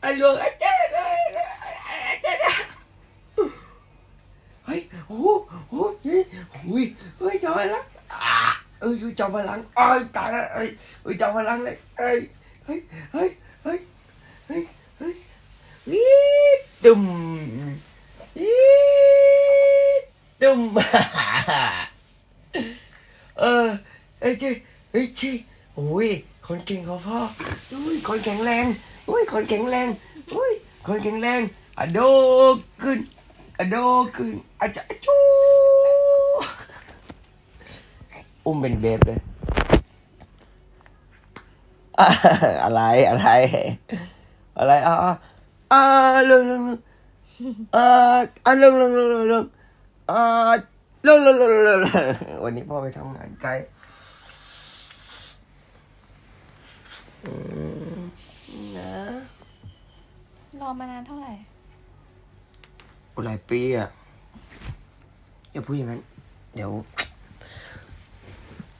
ไอ้หลวงอาจารย์อาจารย์เฮ้ยโอ้โหโอ้โหเฮ้ยเฮ้ยเฮ้ยจอมพลังอ่าเอ้ยจอมพลังเอ้ยตายแล้วเอ้ยเอ้ยจอมพลังเลยเอ้ยเฮ้ยเฮ้ยเฮ้ยเฮ้ยเฮ้ยวิตุ่มวิตุ่มเออเอ้ยเจ๊เฮ้ยชีโอ้ยคนเก่งของพ่ออุ้ยคนแข็งแรง อุ้ยคนแข็งแรงอุ้ยคนแข็งแรงอะโดขึ้นอะโดขึ้นอะจะอะจูอุ้มเป็นเบฟเลย อะไรอะไร อะไรอะอะอะเรื่องเรื่องเรื่องอะอะเรื่องเรื่องเรื่องเรื่องอะเรื่องเรื่องเรื่องเรื่องวันนี้พ่อไปทำงานไกล นะ รอมานานเท่าไหร่หลายปีอะอย่าพูดอย่างนั้น เดี๋ยว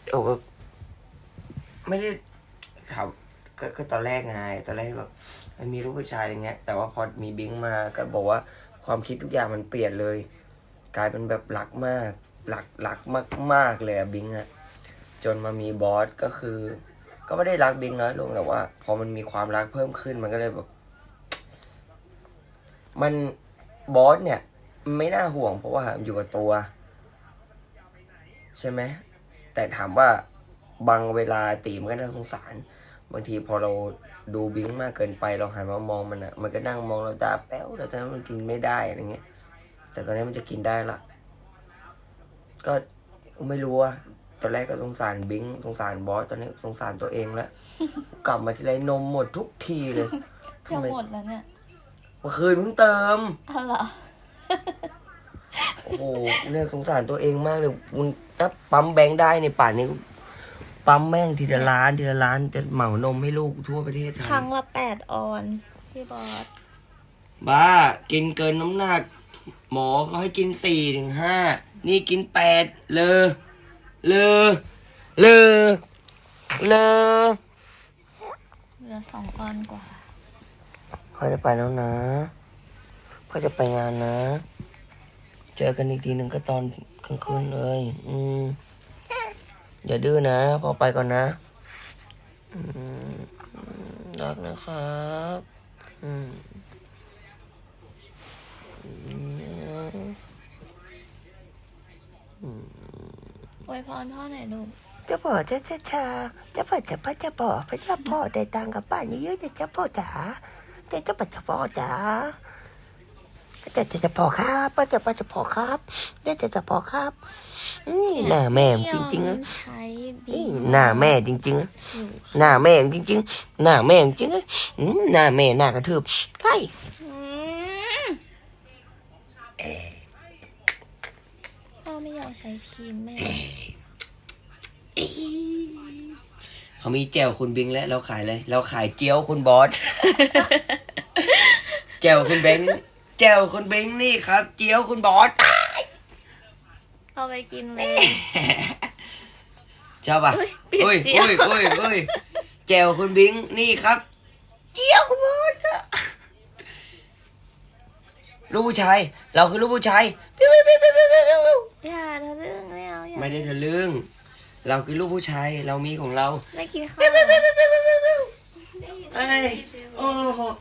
เดี๋ยวแบบไม่ได้ถามก็ก็ตอนแรกไงตอนแรกแบบมันมีรูปผู้ชายอะไรเงี้ย แต่ว่าพอมีบิงค์มาก็บอกว่าความคิดทุกอย่างมันเปลี่ยนเลย กลายเป็นแบบรักมากรักรักมากมากๆเลยอะบิงค์อะจนมามีบอสก็คือ ก็ไม่ได้รักบิงค์น้อยลงแต่ว่า พอมันมีความรักเพิ่มขึ้นมันก็เลยแบบ มันบอสเนี่ย ไม่น่าห่วง เพราะว่าอยู่กับตัว ใช่ไหมแต่ถามว่าบางเวลาตีมันก็น่าสงสาร บางทีพอเราดูบิงมากเกินไปเราหันมามองมันอะมันก็นั่งมองเราตาแป้วแล้วตอนนั้นมันกินไม่ได้อะไรเงี้ย แต่ตอนนี้มันจะกินได้ละก็ไม่รู้ว่า ตอนแรกก็สงสารบิงค์สงสารบอสตอนนี้สงสารตัวเองแล้ว กลับมาทีไรนมหมดทุกทีเลยจะทำไมหมดแล้วเนี่ยเมื่อคืนเพิ่งเติม เอาเหรอ โอ้โหเนี่ยสงสารตัวเองมากเลยมันถ้าปั๊มแบงค์ได้ในป่านนี้ ปั๊มแม่งทีละล้านทีละล้านจะเหมานมให้ลูกทั่วประเทศไทยครั้งละแปดออน พี่บอส บ้า กินเกินน้ำหนัก หมอเขาให้กินสี่ถึงห้านี่กินแปดเลอ เลอเลอเลอเหลือสองออนกว่า พ่อจะไปแล้วนะ พ่อจะไปงานนะ เจอกันอีกทีหนึ่งก็ตอนกลางคืนเลย อืมอย่าดื้อนะ พ่อไปก่อนนะ อืมรักนะครับ อืมอืม อวยพรพ่อหน่อยลูกจะบอกจะจะชาจะพ่อจะพ่อจะบอกพระเจ้าพ่อได้ตังค์กับป้าเยอะๆจะจะพ่อจ๋าจะจะพ่อจะพ่อจ๋าจะจะจะพ่อครับป้าจะป้าจะพ่อครับจะจะจะพ่อครับนี่หน้าแม่จริงๆนะใช้บีนี่หน้าแม่จริงๆนะหน้าแม่จริงๆหน้าแม่จริงๆนะอืมหน้าแม่หน้ากระทืบใช่ อืมพ่อ ไม่ยอมใช้ทีมแม่ เขามีแจวคุณบิงแล้วเราขายเลย เราขายเจียวคุณบอส แจวคุณเบงแจวคุณเบงนี่ครับ เจียวคุณบอส เอาไปกินเลย ชอบป่ะอุ๊ยปิดอุ้ยเสียง อุ้ยอุ้ยอุ้ยแจวคุณบิงนี่ครับ เจียวคุณบอสครับลูกผู้ชาย เราคือลูกผู้ชาย ปิ้ อย่าทะลึ่งไม่เอาอย่าไม่ได้ทะลึ่ง เราคือลูกผู้ชายเรามีของเรา ไม่กินข้าวเอ้ยโอ้โห